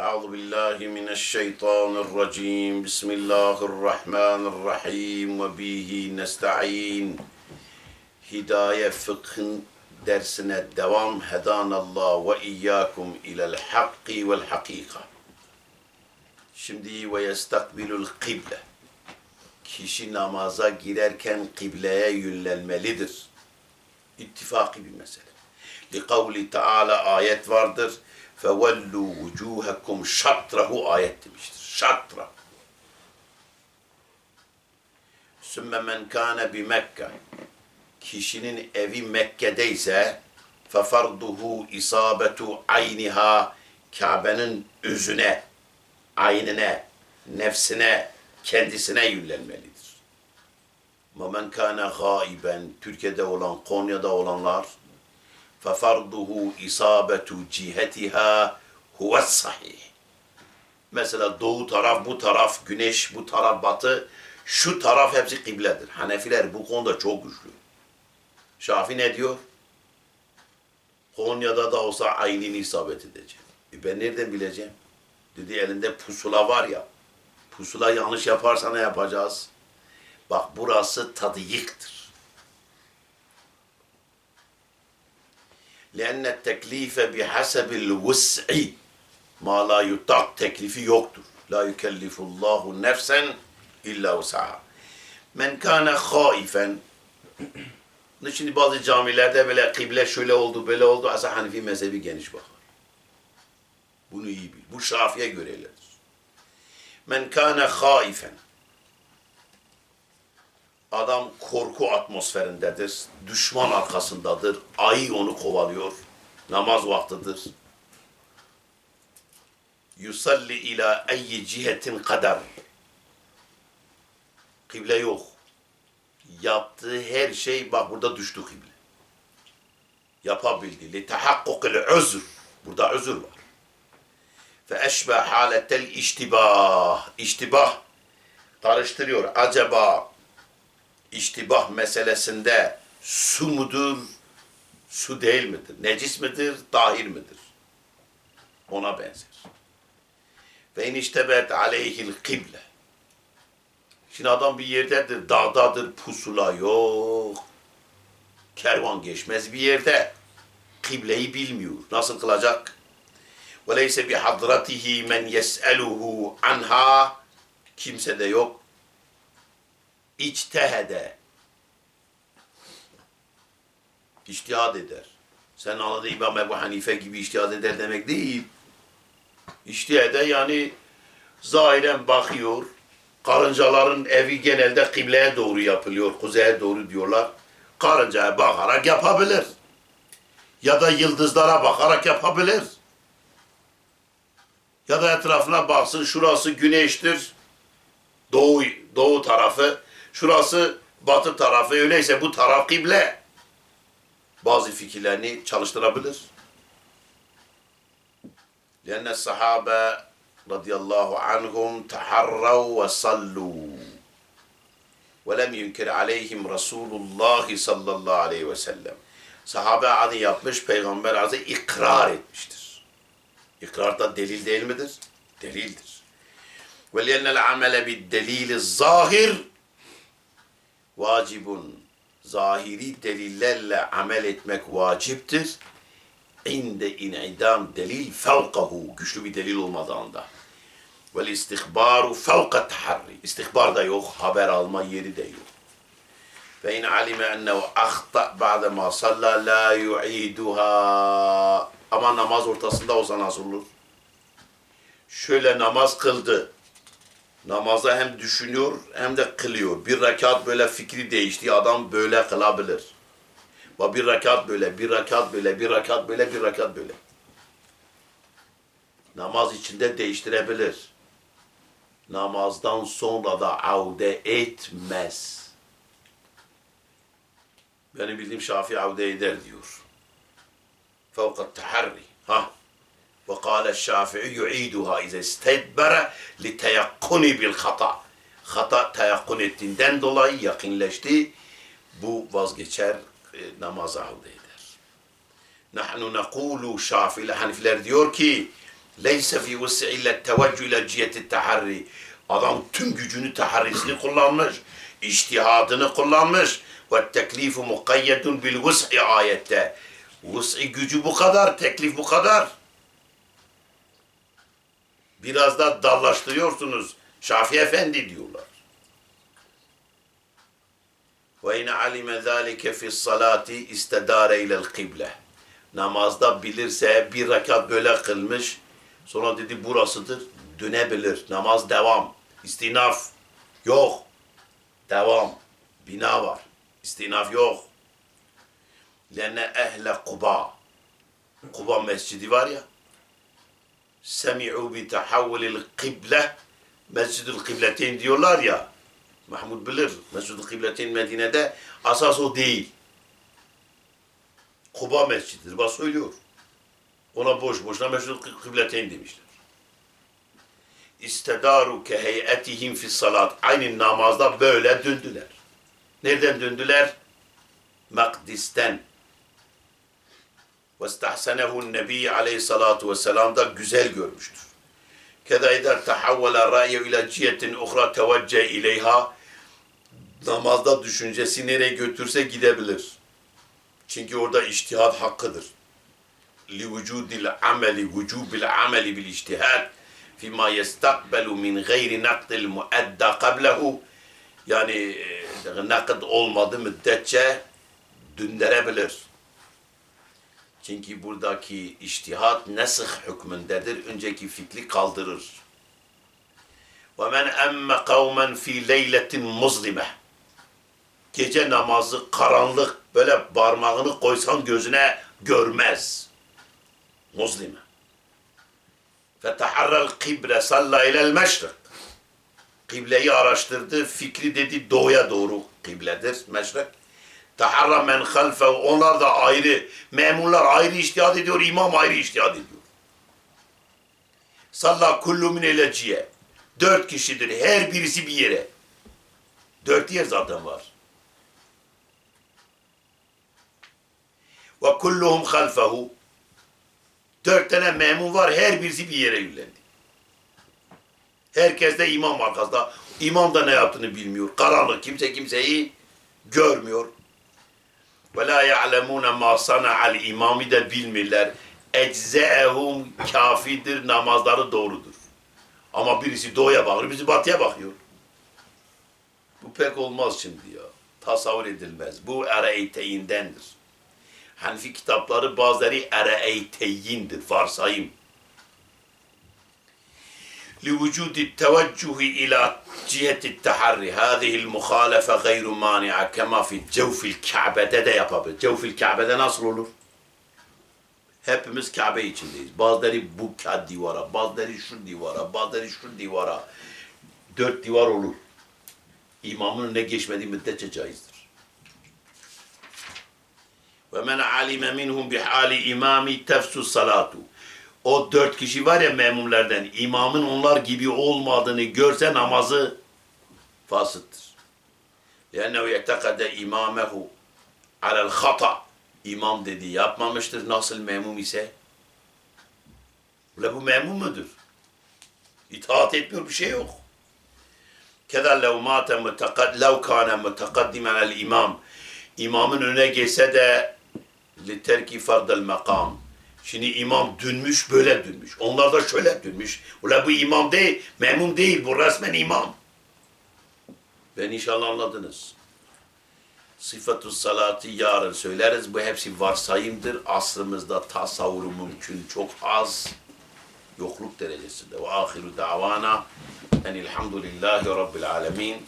أعوذ بالله من الشيطان الرجيم بسم الله الرحمن الرحيم وبه نستعين Hidaye fıkhın dersine devam hedanallah ve iyyakum ilel hakki vel hakika. Şimdi ve yestakbilul kıble. Kişi namaza girerken kıbleye yönlenmelidir. İttifaki bir mesele. Li kavli Teala ayet vardır. Fevellu vucuhekum şatrahu ayet demiştir. Şatra. Sümme men kâne bi Mekke. Kişinin evi Mekke'deyse fefarduhu isabetu ayniha Kabe'nin özüne, aynine, nefsine, kendisine yönlenmelidir. Ama men kâne gâiben, Türkiye'de olan, Konya'da olanlar fefarduhu isabetu cihetiha huves sahih. Mesela doğu taraf, bu taraf güneş, bu taraf batı, şu taraf hepsi kibledir. Hanefiler bu konuda çok güçlü. Şafi ne diyor? Konya'da da olsa aynını isabet edecek. E ben nereden bileceğim? Dedi elinde pusula var ya. Pusula yanlış yaparsa ne yapacağız? Bak burası tadyiktir. لأن التكليف بحسب الوسع ما لا يطاق teklifi yoktur. La yükellifullahu nefsen illa vus'aha. Men kana haifen Şimdi bazı camilerde böyle kıble şöyle oldu, böyle oldu. Aslında Hanifi mezhebi geniş bakar. Bunu iyi bil. Bu Şafi'ye göreyledir. Men kana haifen Adam korku atmosferindedir. Düşman arkasındadır. Ayı onu kovalıyor. Namaz vaktidir. Yusalli ila eyyi cihetin kadar. Kıble yok. Yaptığı her şey bak burada düştü kıble. Yapabildi. Li tahakkukil özür. Burada özür var. Fe eşbe haletel iştibah. İştibah karıştırıyor. Acaba iştibah meselesinde su mudur, su değil midir? Necis midir, dahir midir? Ona benzer. Ve iniştebet aleyhil kıble. Şimdi adam bir yerdedir, dağdadır, pusula yok. Kervan geçmez bir yerde. Kıbleyi bilmiyor. Nasıl kılacak? Ve leyse bi hadratihi men yes'eluhu anha. Kimse de yok İçtehede. İçtihad eder. Sen anladın İmam Ebu Hanife gibi içtihad eder demek değil. İçtihade yani zahiren bakıyor. Karıncaların evi genelde kıbleye doğru yapılıyor. Kuzeye doğru diyorlar. Karıncaya bakarak yapabilir. Ya da yıldızlara bakarak yapabilir. Ya da etrafına baksın şurası güneştir. Doğu, doğu tarafı. Şurası batı tarafı. Öyleyse bu taraf kıble. Bazı fikirlerini çalıştırabilir. لأن الصحابة رضي الله عنهم تحروا وصلوا ولم ينكر عليهم رسول الله صلى الله عليه وسلم Sahabe adı yapmış, Peygamber adı ikrar etmiştir. İkrar da delil değil midir? Delildir. وَلِيَنَّ الْعَمَلَ بِالدَّلِيلِ الظَّاهِرِ vacibun zahiri delillerle amel etmek vaciptir. İnde inidam delil fevkahu güçlü bir delil olmadığında. Vel istihbaru fevka taharri. İstihbar da yok, haber alma yeri de yok. Ve in alime ennehu ahta ba'de ma salla la yu'iduha. Ama namaz ortasında olsa nasıl olur? Şöyle namaz kıldı. Namaza hem düşünüyor hem de kılıyor. Bir rekat böyle fikri değişti. Adam böyle kılabilir. Ve bir rekat böyle, bir rekat böyle, bir rekat böyle, bir rekat böyle. Namaz içinde değiştirebilir. Namazdan sonra da avde etmez. Benim bildiğim Şafii avde eder diyor. Fevkat taharri. Ha. وقال الشافعي يعيدها إذا استدبر لتيقن بالخطأ. Hata teyakkun ettiğinden dolayı yakınleşti. Bu vazgeçer, e, namaz avde eder. Nahnu nekulu Şafili Hanifiler diyor ki Leyse fi vus'i illa teveccüh ila ciheti taharri. Adam tüm gücünü taharrisini kullanmış. İçtihadını kullanmış. Ve teklifu mukayyedun bil vus'i ayette. Vus'i gücü bu kadar, teklif bu kadar. Biraz da dallaştırıyorsunuz. Şafii Efendi diyorlar. Ve in alime zalike fi salati istedare ilel kıble. Namazda bilirse bir rekat böyle kılmış. Sonra dedi burasıdır. Dönebilir. Namaz devam. İstinaf yok. Devam. Bina var. İstinaf yok. Lenne ehle Kuba. Kuba mescidi var ya. Semi'u bi tahavvulil kıble. Mescidül kıbleteyn diyorlar ya. Mahmud bilir. Mescid-i Kıbletin Medine'de asas o değil. Kuba Mescididir. Bak söylüyor. Ona boş boşuna Mescid-i Kıbletin demişler. İstedaru ke heyetihim fi salat. Aynı namazda böyle döndüler. Nereden döndüler? Makdis'ten. İstahsenehu nebi aleyhissalatu vesselam da güzel görmüştür. Keda eder tahavvela ra'ye ila cihetin uhra tevecceh ileyha namazda düşüncesi nereye götürse gidebilir. Çünkü orada içtihat hakkıdır. Li vücudil ameli, vücubil ameli bil içtihad fima yestakbelu min gayri nakdil muedda qablehu yani e, nakd olmadı müddetçe döndürebilir. Çünkü buradaki içtihat nesih hükmündedir. Önceki fikri kaldırır. وَمَنْ اَمَّ قَوْمًا ف۪ي لَيْلَةٍ مُظْلِمَةٍ Gece namazı karanlık böyle parmağını koysan gözüne görmez. Muzlime. فَتَحَرَّ الْقِبْرَ صَلَّى اِلَى الْمَشْرِقِ Kibleyi araştırdı. Fikri dedi doğuya doğru kibledir. Meşrik. Taharra men halfe onlar da ayrı. Memurlar ayrı iştihad ediyor. imam ayrı iştihad ediyor. Salla kullu min. Dört kişidir. Her birisi bir yere. Dört yer zaten var. Ve kulluhum halfehu. Dört tane memun var. Her birisi bir yere yönlendi. Herkes de imam arkasında. İmam da ne yaptığını bilmiyor. Karanlık. Kimse kimseyi görmüyor. Ve la ya'lemune ma sana'al imamı da bilmirler. Ecze'ehum kafidir. Namazları doğrudur. Ama birisi doğuya bakıyor, birisi batıya bakıyor. Bu pek olmaz şimdi ya. Tasavvur edilmez. Bu ere'eyteyindendir. Hanfi kitapları bazıları ere'eyteyindir. Varsayım. لوجود التوجه إلى جهة التحري هذه المخالفة غير مانعة كما في جوف الكعبة de yapabilir. Cevfil Kabe'de nasıl olur? Hepimiz Kabe içindeyiz. Bazıları bu divara, bazıları şu divara, bazıları şu divara. Dört divar olur. İmamın önüne geçmediği müddetçe caizdir. Ve men alime minhum bihali imami tefsu salatu. O dört kişi var ya memumlerden, imamın onlar gibi olmadığını görse namazı fasıttır. لأنه يعتقد إمامه على الخطأ İmam dedi yapmamıştır nasıl memum ise. Ula bu memum mudur? İtaat etmiyor bir şey yok. Keda lev mâte mutekad, lev kâne mutekaddimen el imam. İmamın önüne geçse de li terki fardel makam. Şimdi imam dönmüş böyle dönmüş. Onlar da şöyle dönmüş. Ula bu imam değil, memum değil. Bu resmen imam. Ben inşallah anladınız. Sıfatü salati yarın söyleriz. Bu hepsi varsayımdır. Asrımızda tasavvuru mümkün çok az. Yokluk derecesinde. Ve ahiru davana enilhamdülillahi rabbil alemin.